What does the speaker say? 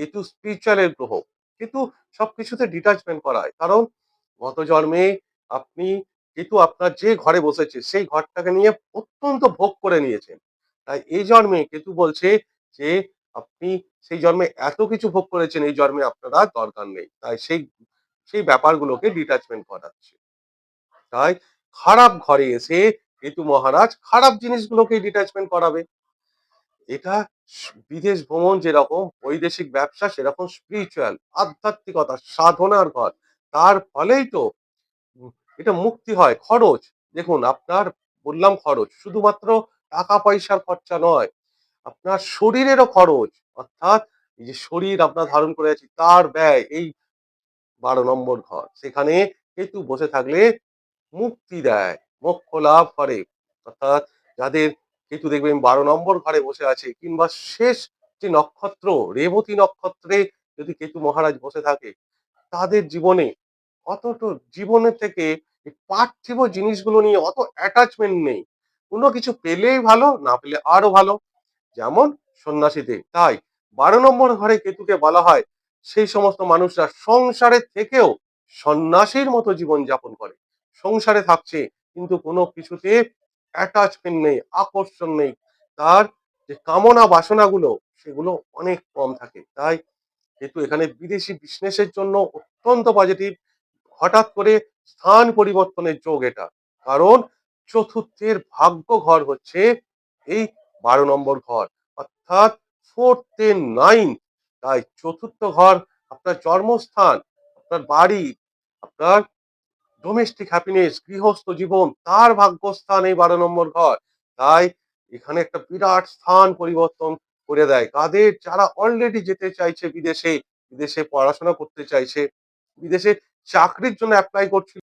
কেতু স্পিরিচুয়ালের গ্রহ কেতু সবকিছুতে ডিটাচমেন্ট করা হয়। কারণ গত জন্মে আপনি কেতু আপনার যে ঘরে বসেছে, সেই ঘরটাকে নিয়ে অত্যন্ত ভোগ করে নিয়েছেন। তাই এই জন্মে কেতু বলছে যে, আপনি সেই জন্মে এত কিছু ভোগ করেছেন, এই জন্মে আপনার দরকার নেই। তাই সেই সেই ব্যাপারগুলোকে ডিটাচমেন্ট করাচ্ছে। তাই খারাপ ঘরে এসে কেতু মহারাজ খারাপ জিনিসগুলোকে ডিটাচমেন্ট করাবে। এটা বিদেশ ভ্রমণ যেরকম, বৈদেশিক ব্যবসা সেরকম স্পিরিচুয়াল আধ্যাত্মিকতা, সাধনার ঘর। তার ফলেই তো এটা মুক্তি হয়, খরচ। দেখুন, আপনার বললাম খরচ, শুধুমাত্র টাকা পয়সার খরচা নয়, আপনার শরীরেরও খরচ। অর্থাৎ এই যে শরীর আপনার ধারণ করে আছে, তার ব্যয়, এই বারো নম্বর ঘর। সেখানে কেতু বসে থাকলে মুক্তি দেয়, মোক্ষ লাভ করে। অর্থাৎ যাদের কেতু দেখবেন বারো নম্বর ঘরে বসে আছে কিংবা শেষ যে নক্ষত্র, রেবতী নক্ষত্রে যদি কেতু মহারাজ বসে থাকে, তাদের জীবনে অতটা জীবনের থেকে পার্থিব জিনিসগুলো নিয়ে অত অ্যাটাচমেন্ট নেই। কোনো কিছু পেলেই ভালো, না পেলে আরও ভালো। যেমন সন্ন্যাসীদের, তাই বারো নম্বর ঘরে কেতুকে বলা হয়, সেই সমস্ত মানুষরা সংসারের থেকেও সন্ন্যাসীর মতো জীবন যাপন করে। সংসারে থাকছে, কিন্তু কোনো কিছুতে অ্যাটাচমেন্ট নেই, আকর্ষণ নেই। তার যে কামনা বাসনাগুলো, সেগুলো অনেক কম থাকে। তাই যেহেতু এখানে বিদেশি বিজনেসের জন্য অত্যন্ত পজিটিভ হঠাৎ করে স্থান পরিবর্তনের যোগ এটা। কারণ চতুর্থের ভাগ্য ঘর হচ্ছে এই বারো নম্বর ঘর, অর্থাৎ ফোর্থ নাইন তাই চতুর্থ ঘর, আপনার জন্মস্থান, আপনার বাড়ি, আপনার ডোমেস্টিক হ্যাপিনেস গৃহস্থ জীবন, তার ভাগ্যস্থান এই বারো নম্বর ঘর। তাই এখানে একটা বিরাট স্থান পরিবর্তন করে দেয়। কাদের যারা অলরেডি যেতে চাইছে বিদেশে বিদেশে পড়াশোনা করতে চাইছে, বিদেশে চাকরির জন্য অ্যাপ্লাই করছিল